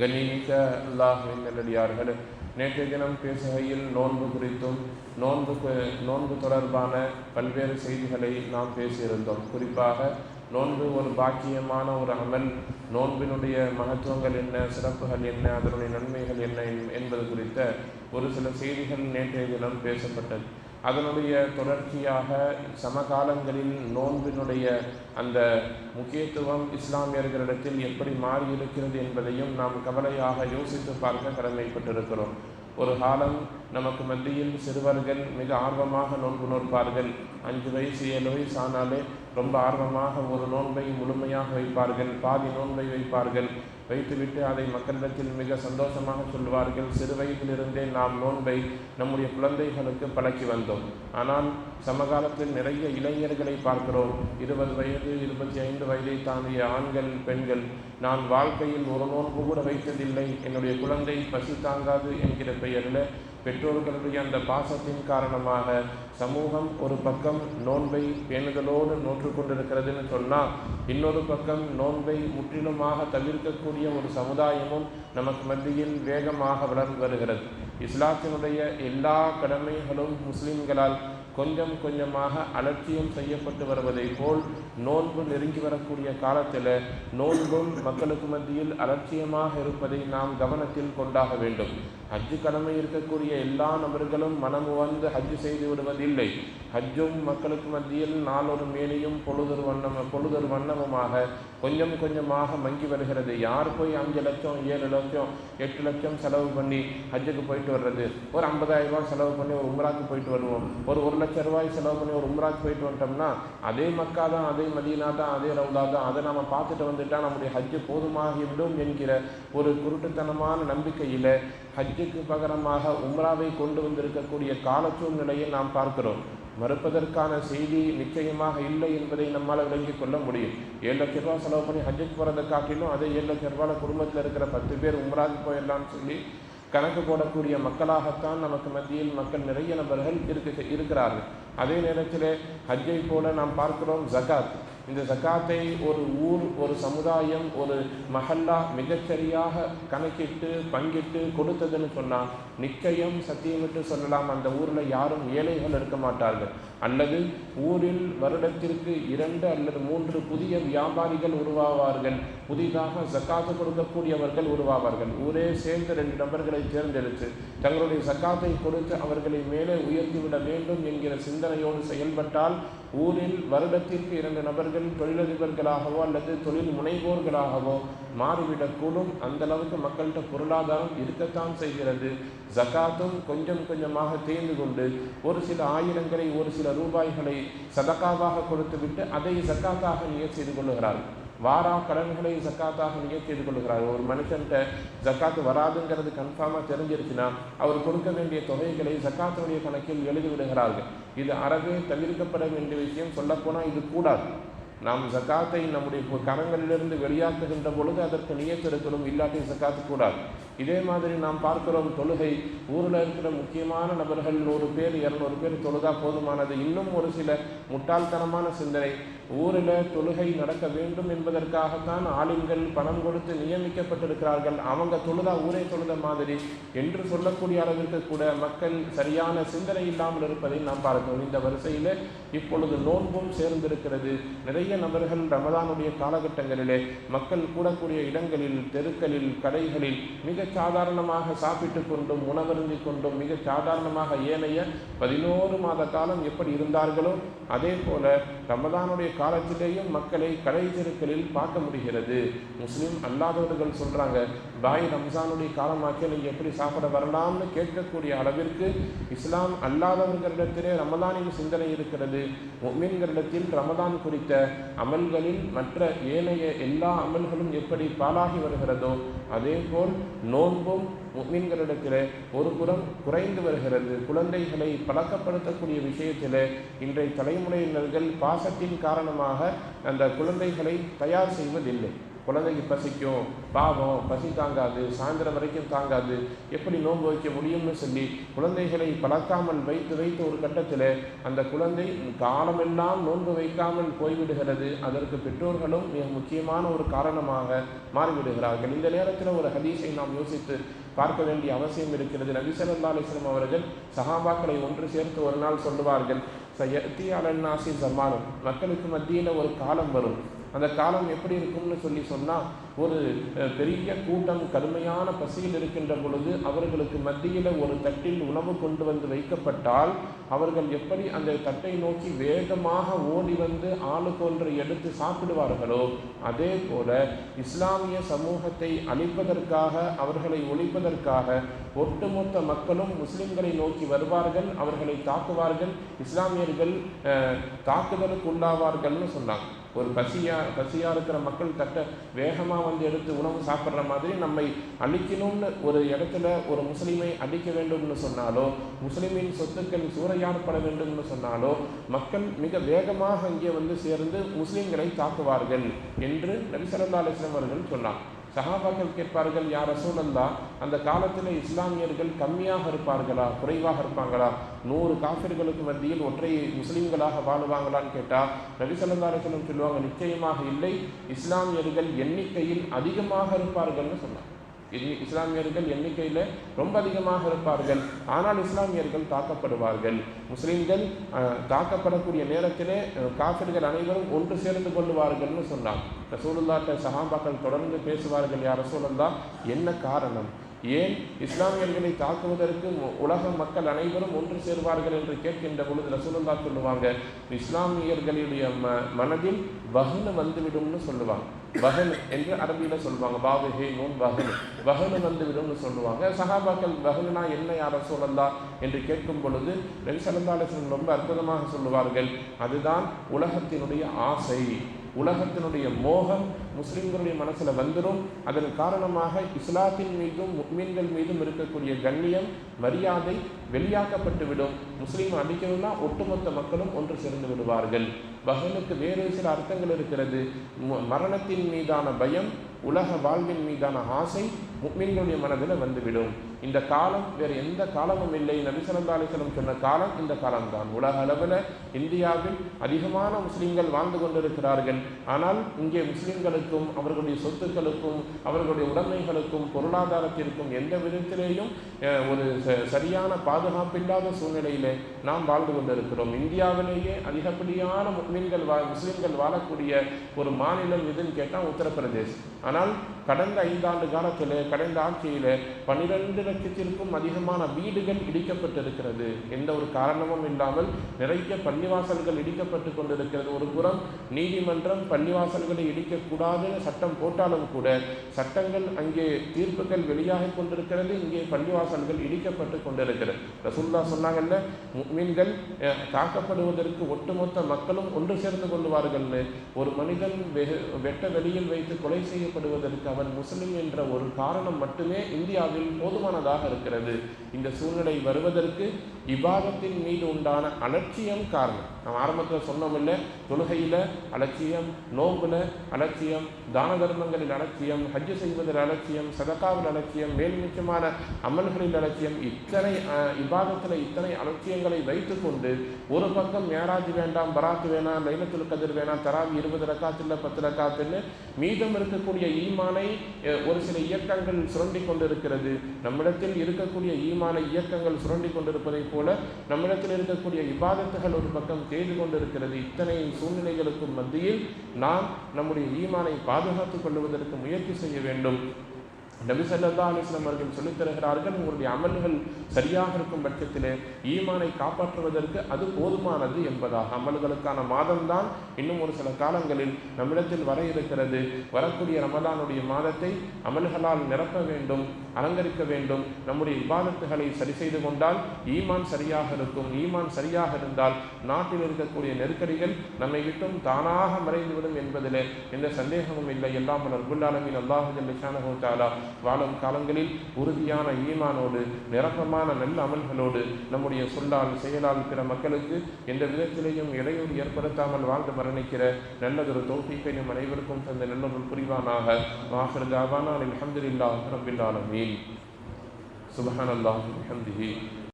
கண்ணிமிக்க அல்லாஹின் நல்லடியார்கள் நேற்றைய தினம் பேசுகையில் நோன்பு குறித்தும் நோன்புக்கு நோன்பு தொடர்பான பல்வேறு செய்திகளை நாம் பேசியிருந்தோம். குறிப்பாக நோன்பு ஒரு பாக்கியமான ஒரு அமல். நோன்பினுடைய மகத்துவங்கள் என்ன சிறப்புகள் என்ன அதனுடைய நன்மைகள் என்ன என்பது குறித்த ஒரு சில செய்திகள் நேற்றைய தினம் பேசப்பட்டது. அதனுடைய தொடர்ச்சியாக சமகாலங்களில் நோன்பினுடைய அந்த முக்கியத்துவம் இஸ்லாமியர்களிடத்தில் எப்படி மாறியிருக்கிறது என்பதையும் நாம் கவலையாக யோசித்து பார்க்க கடமைப்பட்டிருக்கிறோம். ஒரு காலம் நமக்கு மத்தியில் சிறுவர்கள் மிக ஆர்வமாக நோன்பு நோற்பார்கள். அஞ்சு வயசு ஏழு வயசு ஆனாலே ரொம்ப ஆர்வமாக ஒரு நோன்பை முழுமையாக வைப்பார்கள் பாதி நோன்பை வைப்பார்கள். வைத்துவிட்டு அதை மக்களிடத்தில் மிக சந்தோஷமாக சொல்வார்கள். சிறு வயதிலிருந்தே நாம் நோன்பை நம்முடைய குழந்தைகளுக்கு பழக்கி வந்தோம். ஆனால் சமகாலத்தில் நிறைய இளைஞர்களை பார்க்கிறோம். இருபது வயது இருபத்தி ஐந்து வயதை தாண்டிய ஆண்கள் பெண்கள் நான் வாழ்க்கையில் ஒரு நோன்பு கூட வைத்ததில்லை. என்னுடைய குழந்தை பசி தாங்காது என்கிற பெயரில் பெற்றோர்களுடைய அந்த பாசத்தின் காரணமாக சமூகம் ஒரு பக்கம் நோன்பை பேணுதலோடு நோற்று கொண்டிருக்கிறதுன்னு சொன்னால் இன்னொரு பக்கம் நோன்பை முற்றிலுமாக தவிர்க்கக்கூடிய ஒரு சமுதாயமும் நமக்கு மத்தியில் வேகமாக வளர்ந்து வருகிறது. இஸ்லாத்தினுடைய எல்லா கடமைகளும் முஸ்லிம்களால் கொஞ்சம் கொஞ்சமாக அலட்சியம் செய்யப்பட்டு வருவதை போல் நோன்பு நெருங்கி வரக்கூடிய காலத்தில் நோன்பும் மக்களுக்கு மத்தியில் அலட்சியமாக இருப்பதை நாம் கவனத்தில் கொண்டாக வேண்டும். ஹஜ்ஜு கடமை இருக்கக்கூடிய எல்லா நபர்களும் மனம் வந்து ஹஜ்ஜு செய்து விடுவதில்லை. ஹஜ்ஜும் மக்களுக்கு மத்தியில் நாளொரு மேனியும் பொழுதொரு வண்ணம் பொழுதொரு வண்ணமுமாக கொஞ்சம் கொஞ்சமாக மங்கி வருகிறது. யார் போய் அஞ்சு லட்சம் ஏழு லட்சம் எட்டு லட்சம் செலவு பண்ணி ஹஜ்ஜுக்கு போயிட்டு வர்றது? ஒரு ஐம்பதாயிரம் ரூபாய் செலவு பண்ணி ஒரு உமராக்கு போயிட்டு வருவோம். ஒரு ஒரு லட்சம் ரூபாய் செலவு பண்ணி ஒரு உம்ராக்கு போயிட்டு வந்துட்டோம்னா அதே மக்கா தான் அதே மதீனா தான் அதே ரவுதா தான் அதை நம்ம பார்த்துட்டு வந்துட்டால் நம்முடைய ஹஜ்ஜு போதுமாகிவிடும் என்கிற ஒரு குருட்டுத்தனமான நம்பிக்கையில் ஹஜ்ஜுக்கு பகரமாக உம்ராவை கொண்டு வந்திருக்கக்கூடிய கால சூழ்நிலையை நாம் பார்க்கிறோம். மறுப்பதற்கான செய்தி நிச்சயமாக இல்லை என்பதை நம்மால் விளங்கிக் கொள்ள முடியும். ஏழு லட்ச ரூபா செலவு பண்ணி ஹஜ்ஜுக்கு போகிறத காட்டிலும் அதே ஏழு லட்ச ரூபாவில் குடும்பத்தில் இருக்கிற பத்து பேர் உம்ராக்கு போயிடலாம்னு சொல்லி கணக்கு போடக்கூடிய மக்களாகத்தான் நமக்கு மத்தியில் மக்கள் நிறைய நபர்கள் இருக்க இருக்கிறார்கள். அதே நேரத்தில் ஹஜ்ஜை போல நாம் பார்க்கிறோம் ஜகாத். இந்த ஜக்காத்தை ஒரு ஊர் ஒரு சமுதாயம் ஒரு மஹல்லா மிகச்சரியாக கணக்கிட்டு பங்கிட்டு கொடுத்ததுன்னு சொன்னால் நிச்சயம் சத்தியமிட்டு சொல்லலாம். அந்த ஊரில் யாரும் ஏழைகள் இருக்க மாட்டார்கள். அல்லது ஊரில் வருடத்திற்கு இரண்டு அல்லது மூன்று புதிய வியாபாரிகள் உருவாவார்கள். புதிதாக சக்காத்து கொடுக்கக்கூடியவர்கள் உருவாவார்கள். ஊரே சேர்ந்து ரெண்டு நபர்களை தேர்ந்தெடுத்து தங்களுடைய சக்காத்தை கொடுத்து அவர்களை மேலே உயர்த்திவிட வேண்டும் என்கிற சிந்தனையோடு செயல்பட்டால் ஊரில் வருடத்திற்கு இரண்டு நபர்கள் தொழிலதிபர்களாகவோ அல்லது தொழில் முனைவோர்களாகவோ மாறிவிடக்கூடும். அந்த அளவுக்கு மக்கள்கிட்ட பொருளாதாரம் இருக்கத்தான் செய்கிறது. ஜக்காத்தும் கொஞ்சம் கொஞ்சமாக தேர்ந்து கொண்டு ஒரு சில ஆயிரங்களை ஒரு சில ரூபாய்களை சதக்காவாக கொடுத்துவிட்டு அதை ஜக்காத்தாக நியர் செய்து கொள்ளுகிறார்கள் வாரா கடன்களை ஜக்காத்தாக நியர் செய்து கொள்ளுகிறார்கள் ஒரு மனுஷன்கிட்ட ஜக்காத்து வராதுங்கிறது கன்ஃபார்மாக தெரிஞ்சிருச்சுன்னா அவர் கொடுக்க வேண்டிய தொகைகளை ஜக்காத்துடைய கணக்கில் எழுதி விடுகிறார்கள். இது அறவே தவிர்க்கப்பட வேண்டிய விஷயம் சொல்லப்போனால் இது கூடாது. நாம் ஜக்காத்தை நம்முடைய கரங்களிலிருந்து வெளியாக்குகின்ற பொழுது அதற்கு நியத்திருக்கணும் இல்லாட்டி ஜக்காத்து கூடாது. இதே மாதிரி நாம் பார்க்கிறோம் தொழுகை. ஊரில் இருக்கிற முக்கியமான நபர்கள் நூறு பேர் இரநூறு பேர் தொழுதா போதுமானது. இன்னும் ஒரு சில முட்டாள்தனமான சிந்தனை. ஊரில் தொழுகை நடக்க வேண்டும் என்பதற்காகத்தான் ஆளுங்கள் பணம் கொடுத்து நியமிக்கப்பட்டிருக்கிறார்கள். அவங்க தொழுதா ஊரே தொழுத மாதிரி. என்று சொல்லக்கூடிய அளவிற்கு கூட மக்கள் சரியான சிந்தனை இல்லாமல் இருப்பதை நாம் பார்க்கிறோம். இந்த வரிசையில் இப்பொழுது நோன்பும் சேர்ந்திருக்கிறது. நிறைய நபர்கள் ரமதானுடைய காலகட்டங்களிலே மக்கள் கூடக்கூடிய இடங்களில் தெருக்களில் கடைகளில் மிக சாதாரணமாக சாப்பிட்டு கொண்டும் உணவருந்தி கொண்டும் மிக சாதாரணமாக ஏனைய பதினோரு மாத காலம் எப்படி இருந்தார்களோ அதே போல ரமதானுடைய காலத்திலேயும் மக்களை கடை தெருக்களில் பார்க்க முடிகிறது. முஸ்லீம் அல்லாதவர்கள் சொல்றாங்க பாய் ரம்ஜானுடைய காலமாக்கி நீங்கள் எப்படி சாப்பிட வரலாம்னு கேட்கக்கூடிய அளவிற்கு இஸ்லாம் அல்லாதவர்களிடத்திலே ரமதானின் சிந்தனை இருக்கிறது. மீன்களிடத்தில் ரமதான் குறித்த அமல்களில் மற்ற ஏனைய எல்லா அமல்களும் எப்படி பாலாகி வருகிறதோ அதே போல் நோன்பும் மீன்களிடத்தில் ஒரு புறம் குறைந்து வருகிறது. குழந்தைகளை பழக்கப்படுத்தக்கூடிய விஷயத்தில் இன்றைய தலைமுறையினர்கள் பாசத்தின் காரணமாக அந்த குழந்தைகளை தயார் செய்வதில்லை. குழந்தைக்கு பசிக்கும் பாவம் பசி தாங்காது சாயந்தரம் வரைக்கும் தாங்காது எப்படி நோன்பு வைக்க முடியும்னு சொல்லி குழந்தைகளை பழக்காமல் வைத்து வைத்து ஒரு கட்டத்தில் அந்த குழந்தை காலமெல்லாம் நோன்பு வைக்காமல் போய்விடுகிறது. அதற்கு பெற்றோர்களும் மிக முக்கியமான ஒரு காரணமாக மாறிவிடுகிறார்கள். இந்த நேரத்தில் ஒரு ஹதீஸை நாம் யோசித்து பார்க்க வேண்டிய அவசியம் இருக்கிறது. நபி ஸல்லல்லாஹு அவர்கள் சஹாபாக்களை ஒன்று சேர்த்து ஒரு நாள் சொல்லுவார்கள் சயத்தி அலன்னாசி ஜமானம் மக்களுக்கு மத்தியில் ஒரு காலம் வரும். அந்த காலம் எப்படி இருக்கும்னு சொல்லி சொன்னால் ஒரு பெரிய கூட்டம் கடுமையான பசியில் இருக்கின்ற பொழுது அவர்களுக்கு மத்தியில் ஒரு தட்டில் உணவு கொண்டு வந்து வைக்கப்பட்டால் அவர்கள் எப்படி அந்த தட்டை நோக்கி வேகமாக ஓடி வந்து ஆளுக்கு ஒன்று எடுத்து சாப்பிடுவார்களோ அதே போல இஸ்லாமிய சமூகத்தை அழிப்பதற்காக அவர்களை ஒழிப்பதற்காக ஒட்டுமொத்த மக்களும் முஸ்லிம்களை நோக்கி வருவார்கள் அவர்களை தாக்குவார்கள் இஸ்லாமியர்கள் தாக்குதலுக்கு உள்ளாவார்கள்னு சொன்னாங்க. ஒரு பசியா பசியாக இருக்கிற மக்கள் தட்ட வேகமாக வந்து எடுத்து உணவு சாப்பிட்ற மாதிரி நம்மை அழிக்கணும்னு ஒரு இடத்துல ஒரு முஸ்லீமை அழிக்க வேண்டும்னு சொன்னாலோ முஸ்லீமின் சொத்துக்கள் சூறையாடப்பட வேண்டும்னு சொன்னாலோ மக்கள் மிக வேகமாக இங்கே வந்து சேர்ந்து முஸ்லீம்களை தாக்குவார்கள் என்று நபி ஸல்லல்லாஹு அவர்கள் சொன்னார். சஹாபாக்கள் கேட்பார்கள் யார் ரசூலல்லா அந்த காலத்தில் இஸ்லாமியர்கள் கம்மியாக இருப்பார்களா குறைவாக இருப்பாங்களா? நூறு காஃபிர்களுக்கு மத்தியில் ஒற்றை முஸ்லீம்களாக வாழுவாங்களான்னு கேட்டால் நபி ஸல்லல்லாஹு சொல்லுவாங்க நிச்சயமாக இல்லை இஸ்லாமியர்கள் எண்ணிக்கையில் அதிகமாக இருப்பார்கள்னு சொன்னாங்க. இது இஸ்லாமியர்கள் எண்ணிக்கையில் ரொம்ப அதிகமாக இருப்பார்கள். ஆனால் இஸ்லாமியர்கள் தாக்கப்படுவார்கள். முஸ்லீம்கள் தாக்கப்படக்கூடிய நேரத்திலே காஃபிர்கள் அனைவரும் ஒன்று சேர்ந்து கொள்ளுவார்கள்னு சொன்னாங்க. ரசூலுல்லாட்ட சஹாபாக்கள் தொடர்ந்து பேசுவார்கள் யார் ரசூலுல்லா என்ன காரணம்? ஏன் இஸ்லாமியர்களை தாக்குவதற்கு உலக மக்கள் அனைவரும் ஒன்று சேர்வார்கள் என்று கேட்கின்ற பொழுது ரசூலுல்லா சொல்லுவாங்க இஸ்லாமியர்களுடைய ம மனதில் வகுனு வந்துவிடும்னு சொல்லுவாங்க. வகன் என்று அரபியில் சொல்லுவாங்க பாபு ஹே நூன் வகன். வகனு வந்துவிடும்னு சொல்லுவாங்க. சஹாபாக்கள் வகனுனா என்ன யார சொல்லலாம் என்று கேட்கும் பொழுது நபி ஸல்லல்லாஹு ரொம்ப அற்புதமாக சொல்லுவார்கள். அதுதான் உலகத்தினுடைய ஆசை. உலகத்தினுடைய மோகம் முஸ்லிம்களுடைய மனசில் வந்துடும் அதன் காரணமாக இஸ்லாத்தின் மீதும் முக்மீன்கள் மீதும் இருக்கக்கூடிய கண்ணியம் மரியாதை வெளியாக்கப்பட்டு விடும் முஸ்லீம் அடிக்கணும்னா ஒட்டுமொத்த மக்களும் ஒன்று சேர்ந்து விடுவார்கள். பகனுக்கு வேறு சில அர்த்தங்கள் இருக்கிறது. மரணத்தின் மீதான பயம் உலக வாழ்வின் மீதான ஆசை முக்மீன்களுடைய மனதில் வந்துவிடும். இந்த காலம் வேறு எந்த காலமும் இல்லை. நபி ஸல்லல்லாஹு அலைஹி சொன்ன காலம் இந்த காலம்தான். உலக அளவில் இந்தியாவில் அதிகமான முஸ்லீம்கள் வாழ்ந்து கொண்டிருக்கிறார்கள். ஆனால் இங்கே முஸ்லீம்களுக்கும் அவர்களுடைய சொத்துக்களுக்கும் அவர்களுடைய உடைமைகளுக்கும் பொருளாதாரத்திற்கும் எந்த விதத்திலேயும் ஒரு ச- சரியான பாதுகாப்பில்லாத சூழ்நிலையிலே நாம் வாழ்ந்து கொண்டிருக்கிறோம். இந்தியாவிலேயே அதிகப்படியான முஸ்லீம்கள் வா முஸ்லீம்கள் வாழக்கூடிய ஒரு மாநிலம் எதுன்னு கேட்டால் உத்தரப்பிரதேஷ். ஆனால் கடந்த ஐந்தாண்டு காலத்தில் கடந்த ஆட்சியில் பன்னிரெண்டு லட்சத்திற்கும் அதிகமான வீடுகள் இடிக்கப்பட்டிருக்கிறது. எந்த ஒரு காரணமும் இல்லாமல் நிறைய பள்ளிவாசல்கள் இடிக்கப்பட்டு கொண்டிருக்கிறது. ஒரு புறம் நீதிமன்றம் பள்ளிவாசல்களை இடிக்கக்கூடாதுன்னு சட்டம் போட்டாலும் கூட சட்டங்கள் அங்கே தீர்ப்புகள் வெளியாக கொண்டிருக்கிறது. இங்கே பள்ளிவாசல்கள் இடிக்கப்பட்டு கொண்டிருக்கிறது. ரசூல்லா சொன்னாங்கல்ல மீன்கள் தாக்கப்படுவதற்கு ஒட்டுமொத்த மக்களும் ஒன்று சேர்ந்து கொள்வார்கள்னு. ஒரு மனிதன் வெட்ட வெளியில் வைத்து கொலை செய்யப்படுவதற்கு அவன் முஸ்லிம் என்ற ஒரு காரணம் மட்டுமே இந்தியாவில் போதுமான போதுமானதாக இருக்கிறது. இந்த சூழ்நிலை வருவதற்கு இபாதத்தின் மீது உண்டான அலட்சியம் காரணம். நாம் ஆரம்பத்தில் சொன்னோமில்ல தொழுகையில் அலட்சியம் நோம்புல அலட்சியம் தான தர்மங்களில் அலட்சியம் ஹஜ்ஜு செய்வதில் அலட்சியம் சதக்காவில் அலட்சியம் மேல்மிச்சமான அமல்களில் அலட்சியம் இத்தனை அஹ், இத்தனை அலட்சியங்களை வைத்துக்கொண்டு ஒரு பக்கம் மேராஜ் வேண்டாம் பராத்து வேணாம் லைலத்துல் கதிர் வேணாம் தராவி இருபது ரக்காத்தில் பத்து ரக்காத்துன்னு மீதம் இருக்கக்கூடிய ஈமானை ஒரு சில இயக்கங்கள் சுரண்டி கொண்டிருக்கிறது. நம்மிடத்தில் இருக்கக்கூடிய ஈமான இயக்கங்கள் சுரண்டி கொண்டிருப்பதைப் போல நம்மிடத்தில் இருக்கக்கூடிய இபாதத்துகள் ஒரு பக்கம் தேடி கொண்டிருக்கிறது. இத்தனை சூழ்நிலைகளுக்கும் மத்தியில் நாம் நம்முடைய ஈமானை பாதுகாத்துக் கொள்வதற்கு முயற்சி செய்ய வேண்டும். நபி ஸல்லல்லாஹு அலைஹி அவர்கள் சொல்லித் தருகிறார்கள் உங்களுடைய அமல்கள் சரியாக இருக்கும் பட்சத்திலே ஈமானை காப்பாற்றுவதற்கு அது போதுமானது என்பதாக. அமல்களுக்கான மாதம்தான் இன்னும் ஒரு சில காலங்களில் நம்மிடத்தில் வர இருக்கிறது. வரக்கூடிய ரமதானுடைய மாதத்தை அமல்களால் நிரப்ப வேண்டும் அலங்கரிக்க வேண்டும். நம்முடைய விவாதத்துகளை சரி செய்து கொண்டால் ஈமான் சரியாக இருக்கும். ஈமான் சரியாக இருந்தால் நாட்டில் இருக்கக்கூடிய நெருக்கடிகள் நம்மை விட்டும் தானாக மறைந்துவிடும் என்பதிலே எந்த சந்தேகமும் இல்லை. எல்லாம் ரபுல் அல்லாஹு ஜல்ல தாலா வாழும் காலங்களில் உறுதியான ஈமானோடு நிரப்பமான நல்ல அமல்களோடு நம்முடைய சொல்லால் செயலால் பிற மக்களுக்கு எந்த விதத்திலேயும் இடையூறு ஏற்படுத்தாமல் வாழ்ந்து மரணிக்கிற நல்லதொரு தோப்பிக்கை நம் அனைவருக்கும் தந்த நல்லொரு புரிவானாக. வாஹர் தாவானா அல்ஹம்துலில்லாஹ் ரபில் சுபஹானல்லாஹ் சுபஹானல்லாஹி